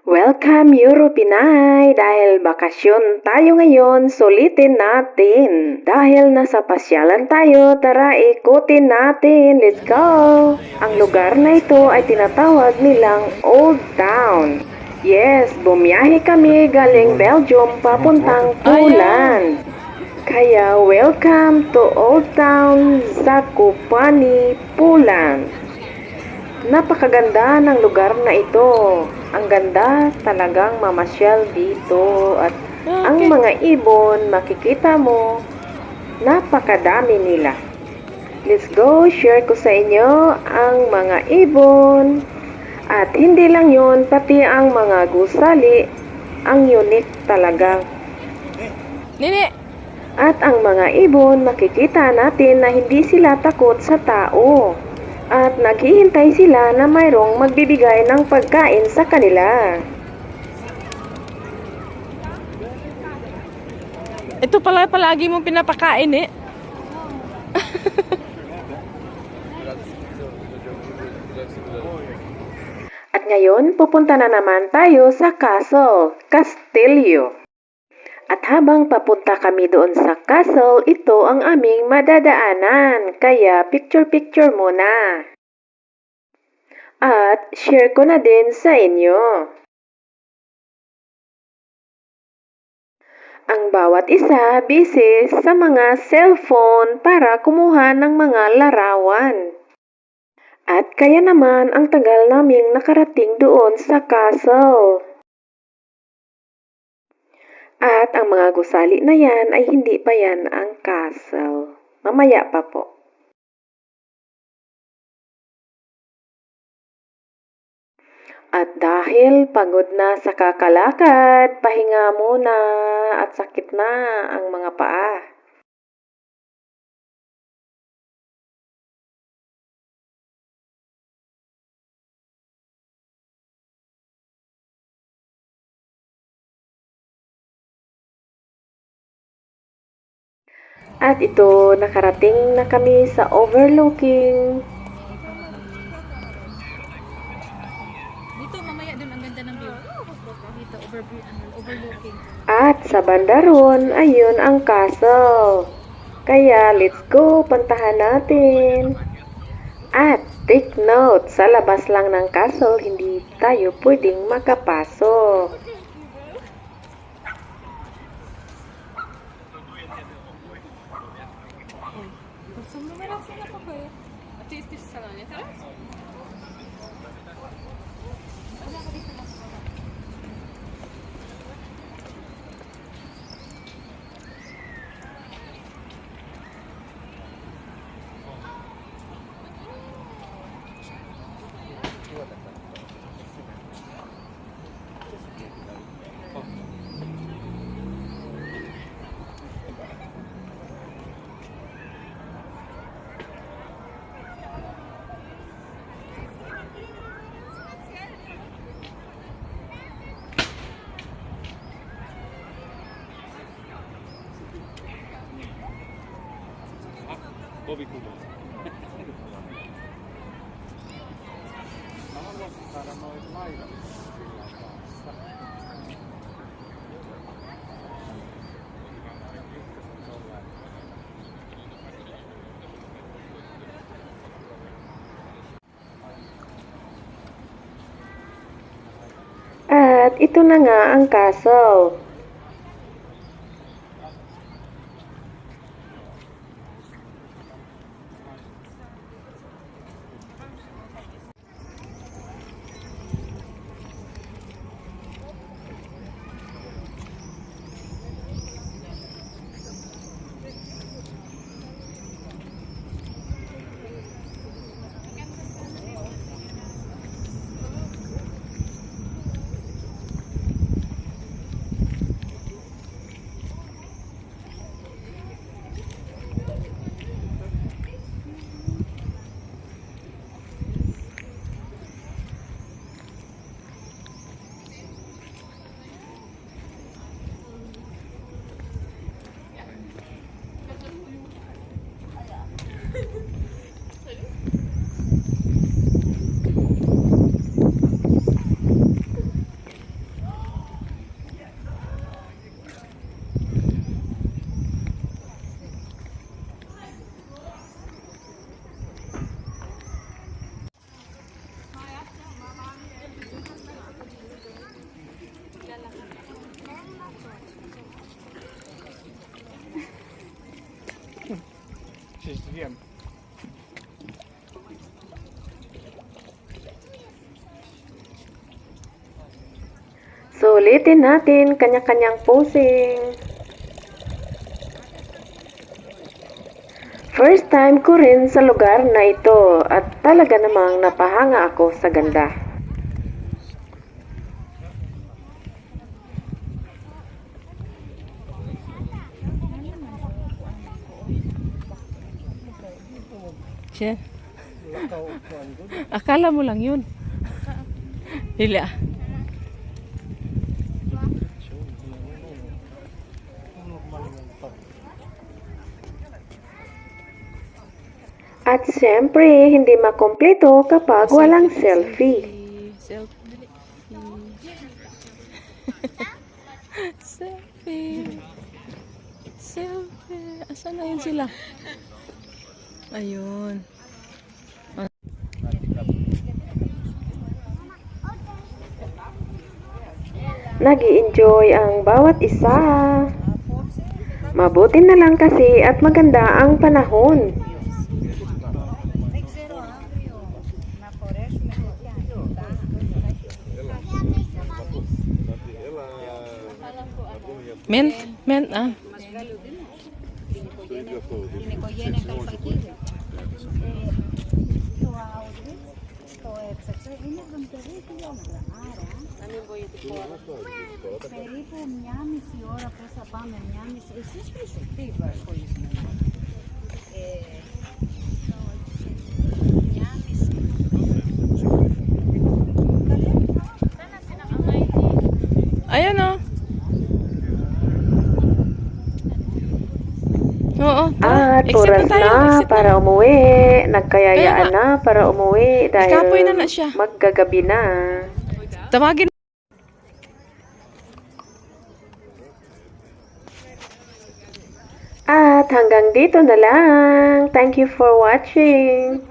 Welcome Euro Pinay! Dahil bakasyon tayo ngayon, sulitin natin. Dahil nasa pasyalan tayo, tara ikutin natin. Let's go! Ang lugar na ito ay tinatawag nilang Old Town. Yes, bumiyahe kami galing Belgium papuntang Poland. Kaya welcome to Old Town Zakopane, Poland. Napakaganda ng lugar na ito. Ang ganda talagang mamasyal dito at ang Okay. mga ibon makikita mo napakadami nila. Let's go, share ko sa inyo ang mga ibon. At hindi lang yun, pati ang mga gusali, ang unique talaga. Nini! At ang mga ibon, makikita natin na hindi sila takot sa tao. At naghihintay sila na mayroong magbibigay ng pagkain sa kanila. Ito pala palagi mong pinapakain eh. At ngayon, pupunta na naman tayo sa castle, Castillo. At habang papunta kami doon sa castle, ito ang aming madadaanan. Kaya picture-picture muna. At share ko na din sa inyo. Ang bawat isa busy sa mga cellphone para kumuha ng mga larawan. At kaya naman ang tagal naming nakarating doon sa castle. At ang mga gusali na yan ay hindi pa yan ang castle. Mamaya pa po. At dahil pagod na sa kakalakad, pahinga muna at sakit na ang mga paa. At ito, nakarating na kami sa overlooking. Dito mamaya dun ang ganda ng view. Dito overview ano, overlooking. At sa banda ron, ayun ang castle. Kaya let's go, puntahan natin. At take note, sa labas lang ng castle, hindi tayo pwedeng makapasok. To są numeracje na pokoje. A ty jesteś w salonie teraz? Sila pa ko eh. At least this salon ito. At ito na nga ang castle. Sulitin natin kanya-kanyang posing. First time ko rin sa lugar na ito at talaga namang napahanga ako sa ganda. Siya. Akala mo lang yun. Hila. At siyempre, hindi makompleto kapag walang selfie. Selfie. Selfie. Selfie. Asan na yun sila? Ayun. nag enjoy ang bawat isa. Mabuti na lang kasi at maganda ang panahon. Mint? Mint, ah. το outreach, το έψαξα, είναι 72 χιλιόμετρα. Άρα, περίπου μια μισή ώρα πώς θα πάμε, μια μισή, εσείς πίσω, τι ασχολείστε μια μισή I don't know. At oras na tayo. na na. para umuwi. Nagkayayaan Kaya na para umuwi dahil Ikapoy na na siya. maggagabi na. Tawagin At hanggang dito na lang. Thank you for watching.